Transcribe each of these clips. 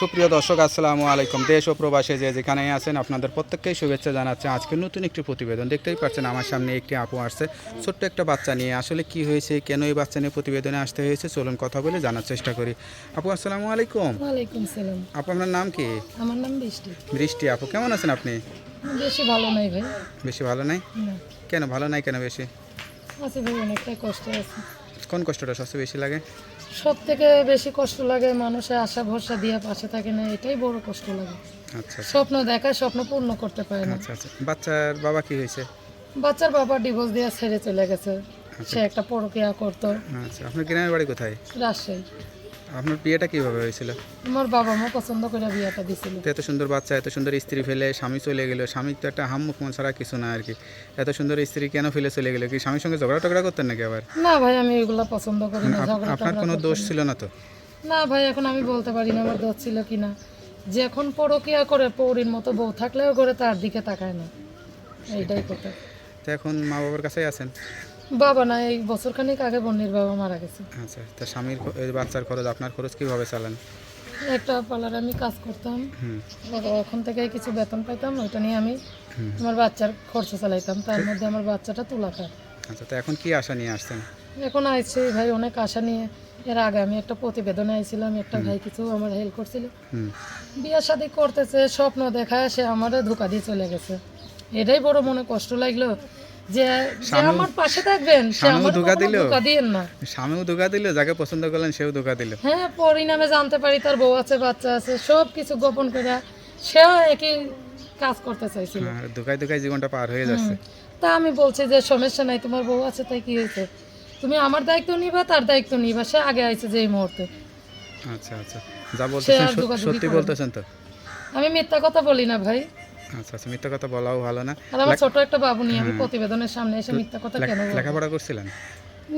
সুপ্রিয় দর্শক আসসালামু আলাইকুম। দেশ ও প্রবাসে যে যেখানে আছেন আপনাদের প্রত্যেককেই শুভেচ্ছা জানাচ্ছে। আজকে নতুন একটি প্রতিবেদন। দেখতেই পাচ্ছেন আমার সামনে একটি আপু আসছে। ছোট্ট একটা বাচ্চা নিয়ে আসলে কি হয়েছে কেন এই বাচ্চা নিয়ে প্রতিবেদনে আসতে হয়েছে চলুন কথা বলে জানার চেষ্টা করি। আপু আসসালামু আলাইকুম। ওয়ালাইকুম সালাম আপু আপনার নাম কি? আমার নাম বৃষ্টি। বৃষ্টি আপু কেমন আছেন আপনি? বেশি ভালো নাই ভাই। বেশি ভালো নাই? কেন ভালো নাই কেন বেশি? আছে ভাই অনেকটাই কষ্ট আছে। কোন কষ্টটা সবচেয়ে বেশি লাগে? সব থেকে বেশি কষ্ট লাগে মানুষের আশা ভরসা দিয়ে পাশে থাকে না এটাই বড় কষ্ট লাগে। আচ্ছা স্বপ্ন দেখায় স্বপ্ন পূর্ণ করতে পারে না। আচ্ছা আচ্ছা। বাচ্চার বাবা কি হয়েছে? বাচ্চার বাবা ডিভোর্স দিয়ে ছেড়ে চলে গেছে। সে একটা পরকিয়া করতো। আচ্ছা আপনার গ্রামের বাড়ি কোথায়? রাজশাহী। আপনার বিয়েটা কীভাবে হয়েছিল? আমার বাবা মা পছন্দ করে বিয়েটা দিছিল। এত সুন্দর বাচ্চা এত সুন্দর স্ত্রী ফেলে স্বামী চলে গেল। স্বামী তো একটা হাম্মুখ মন ছাড়া কিছু না আর কি। এত সুন্দর স্ত্রী কেন ফেলে চলে গেল? কি স্বামীর সঙ্গে ঝগড়া টগড়া করতেন নাকি আবার? না ভাই আমি এগুলো পছন্দ করি না ঝগড়া আপনার কোনো দোষ ছিল না তো? না ভাই এখন আমি বলতে পারি না আমার দোষ ছিল কিনা যে এখন পরকিয়া করে পৌরির মতো বউ থাকলেও করে তার দিকে তাকায় না। এইটাই কথা। তো এখন মা বাবার কাছেই আছেন? বাবা না এই বছর খানিক আগে বন্নির বাবা মারা গেছে। আচ্ছা তা স্বামীর খ- এই বাচ্চার খরচ আপনার খরচ কীভাবে চালান? একটা পার্লারে আমি কাজ করতাম। হুম। এখন থেকে কিছু বেতন পাইতাম ওইটা নিয়ে আমি হুম। আমার বাচ্চার খরচ চালাইতাম। তার মধ্যে আমার বাচ্চাটা তোলা খায়। আচ্ছা তো এখন কি আশা নিয়ে আসছেন? এখন আইছি ভাই অনেক আশা নিয়ে। এর আগে আমি একটা প্রতিবেদনে আইছিলাম একটা ভাই কিছু আমার হেল্প করছিল। হুম। বিয়ে শাদি করতেছে স্বপ্ন দেখায় সে আমারও ধোকা দিয়ে চলে গেছে। এটাই বড় মনে কষ্ট লাগল। যে আমার পাশে থাকবেন স্বামীও ধোঁকা দিলো? না। স্বামীও ধোকা দিল? যাকে পছন্দ করলেন সেও ধোকা দিল? হ্যাঁ পরিণামে জানতে পারি তার বউ আছে বাচ্চা আছে সব কিছু গোপন করে সেও একই কাজ করতে চাইছিল। আর ধোকায় ধোকায় জীবনটা পার হয়ে যাচ্ছে। তা আমি বলছি যে সমস্যা নাই তোমার বউ আছে তাই কি হয়েছে? তুমি আমার দায়িত্ব নিবা তার দায়িত্ব নিবা সে আগে আইছে যে এই মুহূর্তে। আচ্ছা আচ্ছা। যা বলতেছেন সত্যি। বলতেছেন তো? আমি মিথ্যা কথা বলি না ভাই। আচ্ছা আচ্ছা মিথ্যা কথা বলাও ভালো না। আর আমার ছোট একটা বাবু নিয়ে আমি প্রতিবেদনের সামনে এসে মিথ্যা কথা কেন লেখাপড়া করছিলেন?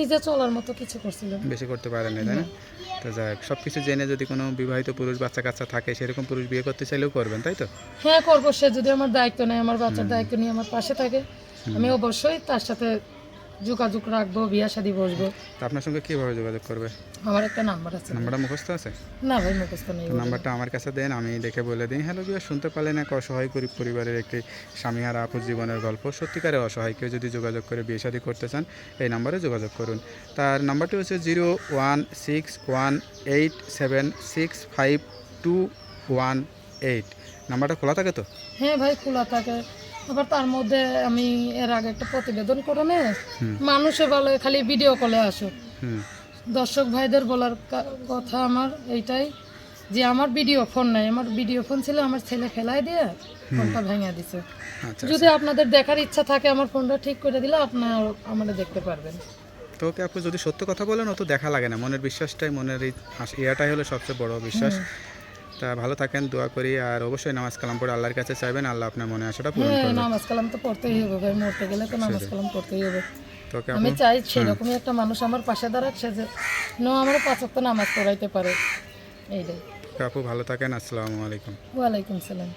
নিজে চলার মতো কিছু করছিলাম। বেশি করতে পারেন না তাই না? তো যাক সব কিছু জেনে যদি কোনো বিবাহিত পুরুষ বাচ্চা কাচ্চা থাকে সেরকম পুরুষ বিয়ে করতে চাইলেও করবেন তাই তো? হ্যাঁ করব। সে যদি আমার দায়িত্ব নেয় আমার বাচ্চার দায়িত্ব নিয়ে আমার পাশে থাকে আমি অবশ্যই তার সাথে যোগাযোগ রাখব বিয়া শাদি বসবো। তো আপনার সঙ্গে কীভাবে যোগাযোগ করবে? আমার একটা নাম্বার আছে। নাম্বারটা মুখস্থ আছে? না ভাই মুখস্থ নেই নাম্বারটা আমার কাছে দেন আমি দেখে বলে দিই। হ্যালো বিয়া শুনতে পারলেন এক অসহায় গরিব পরিবারের একটি স্বামী আর আপুর জীবনের গল্প। সত্যিকারে অসহায় কেউ যদি যোগাযোগ করে বিয়ে শাদী করতে চান এই নাম্বারে যোগাযোগ করুন। তার নাম্বারটি হচ্ছে zero one six one eight seven six five two one eight. নাম্বারটা খোলা থাকে তো? হ্যাঁ ভাই খোলা থাকে। আবার তার মধ্যে আমি এর আগে একটা প্রতিবেদন করে নে মানুষে বলে খালি ভিডিও কলে আসো। দর্শক ভাইদের বলার কথা আমার এইটাই যে আমার ভিডিও ফোন নাই। আমার ভিডিও ফোন ছিল আমার ছেলে ফেলাই দিয়ে ফোনটা ভেঙে দিছে। আচ্ছা যদি আপনাদের দেখার ইচ্ছা থাকে আমার ফোনটা ঠিক করে দিলে আপনার আমাদের দেখতে পারবেন। তো ওকে আপু যদি সত্য কথা বলেন অত দেখা লাগে না। মনের বিশ্বাসটাই মনের এই ইয়াটাই হলো সবচেয়ে বড় বিশ্বাস। তা ভালো থাকেন দোয়া করি। আর অবশ্যই নামাজ কালাম পড়ে আল্লাহর কাছে চাইবেন আল্লাহ আপনার মনে আসাটা পূরণ করবে নামাজ কালাম তো পড়তেই হবে ভাই মরতে গেলে তো নামাজ কালাম পড়তেই হবে। আমি চাই সেরকমই একটা মানুষ আমার পাশে দাঁড়াচ্ছে সে যে ন আমার পাঁচ ওয়াক্ত নামাজ পড়াইতে পারে। এইটাই। আপু ভালো থাকেন আসসালামু আলাইকুম। ওয়ালাইকুম সালাম।